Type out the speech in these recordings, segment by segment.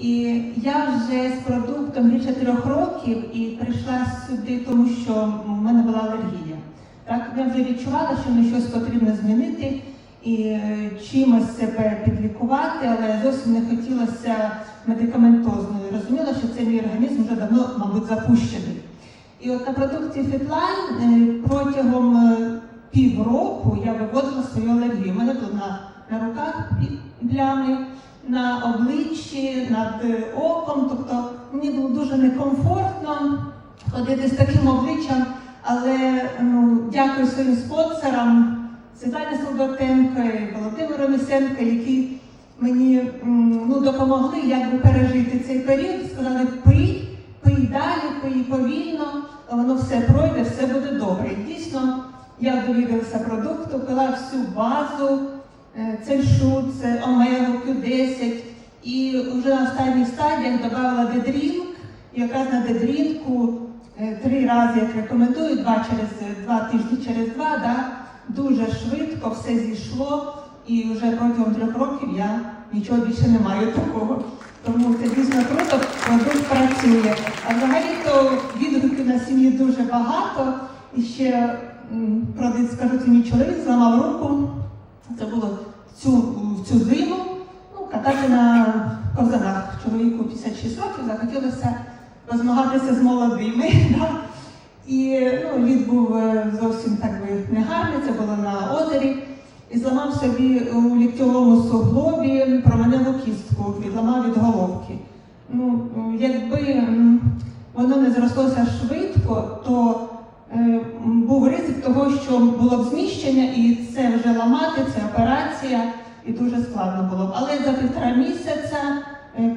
І я вже з продуктом більше трьох років і прийшла сюди, тому що в мене була алергія. Так, я вже відчувала, що мені щось потрібно змінити і е, чимось себе підлікувати, але зовсім не хотілося медикаментозно. І Розуміла, що цей мій організм вже давно, мабуть, запущений. І от на продукції Fitline е, протягом е, півроку я виводила свою алергію. У мене тут на, на руках плями, на обличчі, над е, оком. Тобто мені було дуже некомфортно ходити з таким обличчям, але ну, дякую своїм спонсорам Світлані Солдатенко і Володимиру Місенко, які мені ну, допомогли якби пережити цей період. Сказали, пий, пий далі, пий повільно, воно все пройде, все буде добре. І дійсно я довідалася продукту, пила всю базу, е, це омегу, Q10. І вже на останніх стадіях додавала дедрінк, якраз на дедрінку е, три рази, як рекомендую, два через два тижні через два, да, дуже швидко все зійшло, і вже протягом трьох років я нічого більше не маю такого. Тому це дійсно круто, продукт працює. А взагалі-то відгуків на сім'ї дуже багато. І ще правда скажу, це мій чоловік зламав руку. Це було цю, в цю зиму. Ну, катати на ковзанах. Чоловіку 56 років захотілося позмагатися з молодими. Да? І ну, лід був е, зовсім так би негарний, це було на озері. І зламав собі у ліктьовому суглобі променеву кістку, відламав від головки. Ну, якби воно не зрослося швидко, то того, що було б зміщення, і це вже ламати, це операція, і дуже складно було б. Але за півтора місяця е,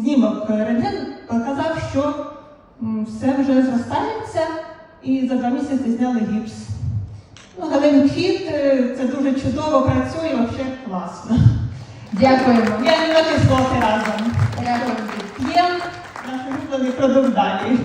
знімок рентген показав, що все вже зростається, і за два місяці зняли гіпс. Ну, Галин Фіт, е, це дуже чудово працює, взагалі класно. Дякуємо. Я не на разом. Дякуємо. П'ємо наш улюблений продукт далі.